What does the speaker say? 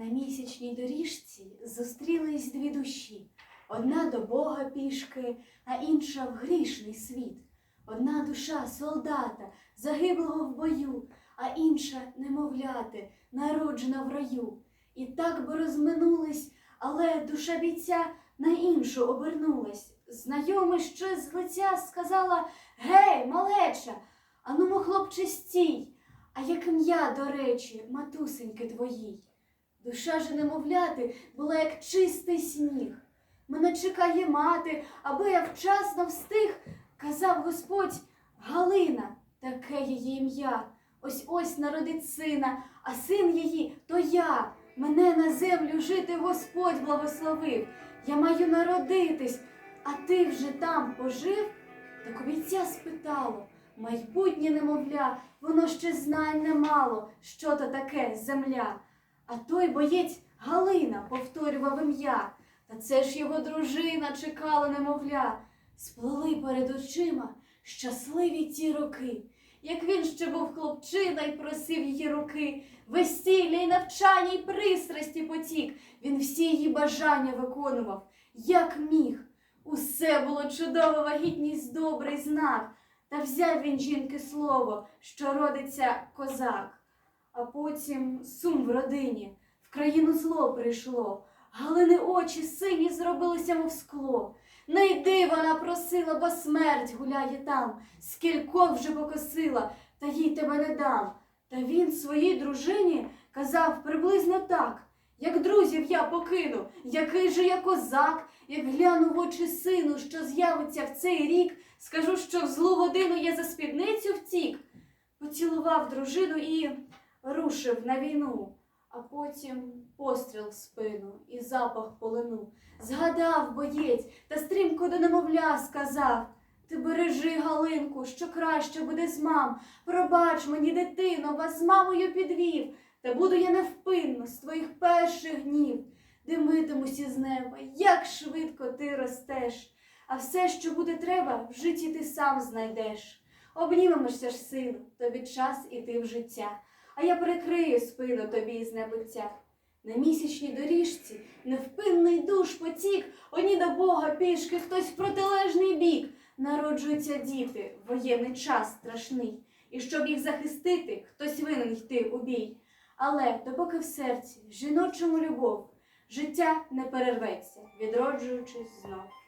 місячній доріжці зустрілись дві душі. Одна до Бога пішки, а інша в грішний світ. Одна душа солдата, загиблого в бою, а інша немовляти, народжена в раю. І так би розминулись, але душа бійця на іншу обернулась. Знайома ще з лиця сказала Гей, малеча, анумо, хлопче, стій, а як ім'я, до речі, матусеньки твоїй. Душа же немовляти була, як чистий сніг. Мене чекає мати, аби я вчасно встиг, казав Господь Галина, таке її ім'я. Ось ось народить сина, а син її то я. Мене на землю жити Господь благословив. Я маю народитись, а ти вже там пожив? Так обійця спитало, майбутнє немовля, воно ще знань не мало, що то таке земля. А той боєць Галина повторював ім'я. Та це ж його дружина чекала немовля. Сплили перед очима щасливі ті роки. Як він ще був хлопчина й просив її руки, весілля й навчання й пристрасті потік, він всі її бажання виконував, як міг. Усе було чудово, вагітність добрий знак. Та взяв він жінки слово, що родиться козак. А потім сум в родині, в країну зло прийшло. Галини очі сині зробилися, мов скло. Не йди, вона просила, бо смерть гуляє там, скількох вже покосила, та їй тебе не дам. Та він своїй дружині казав приблизно так. Як друзів я покину, який же я козак, як гляну в очі сину, що з'явиться в цей рік, скажу, що в злу годину я за спідницю втік. Поцілував дружину і рушив на війну, а потім постріл в спину і запах полину. Згадав боєць та стрімко до немовля сказав. Ти бережи, Галинку, що краще буде з мам. Пробач мені, дитино, вас з мамою підвів. Та буду я невпинно з твоїх перших днів. Димитимусь із неба, як швидко ти ростеш. А все, що буде треба, в житті ти сам знайдеш. Обнімемося ж, сину, тобі час іти в життя, а я прикрию спину тобі із небуття. На місячній доріжці невпинний душ потік, одні до Бога пішки, хтось в протилежний бік. Народжуються діти, воєнний час страшний, і щоб їх захистити, хтось винен йти у бій. Але допоки в серці жіночому любов, життя не перерветься, відроджуючись знов.